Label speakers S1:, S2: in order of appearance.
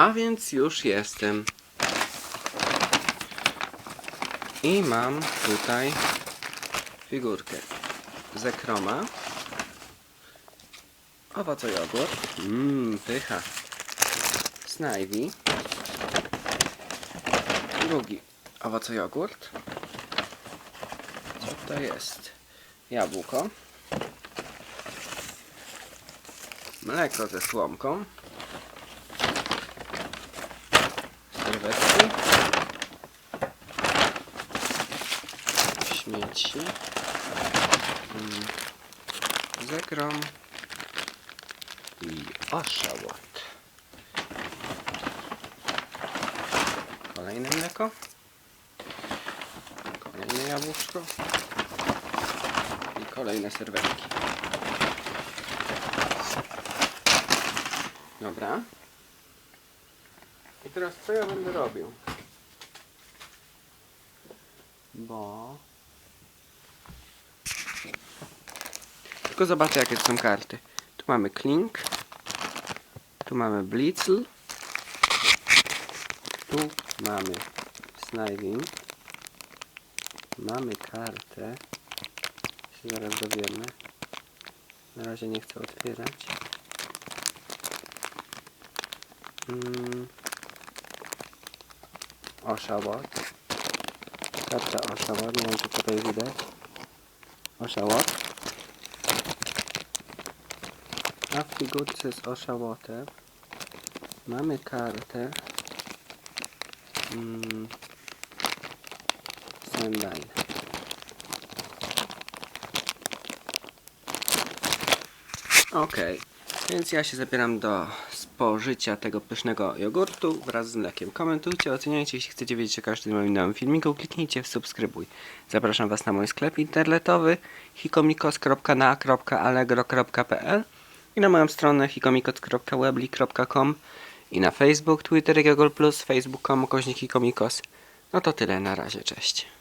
S1: A więc już jestem. I mam tutaj figurkę ze kroma. Owoce jogurt. Mmm, pycha. Snivy. Drugi owoce jogurt. Co to jest? Jabłko. Mleko ze słomką. Serwetki. Śmieci. Mm. Zekrom. I oszałot. Kolejne mleko. Kolejne jabłuszko. I kolejne serwetki. Dobra. I teraz co ja będę robił? Bo... Tylko zobaczę jakie to są karty. Tu mamy Klink. Tu mamy Blitzl. Tu mamy Sniving. Mamy kartę. Się zaraz dowiemy. Na razie nie chcę otwierać. Mm. Oshawott. Karta Oshawott. Nie wiem czy tutaj widać. Oshawott. A w figurce z Oshawottem mamy kartę mm, Sendai. Okej, więc ja się zabieram do spożycia tego pysznego jogurtu wraz z mlekiem. Komentujcie, oceniajcie, jeśli chcecie wiedzieć o każdym moim nowym filmiku, kliknijcie w subskrybuj. Zapraszam Was na mój sklep internetowy hikomikos.na.allegro.pl i na moją stronę hikomikos.webly.com i na Facebook, Twitter Google+, facebook.com, koźnik hikomikos. No to tyle, na razie, cześć.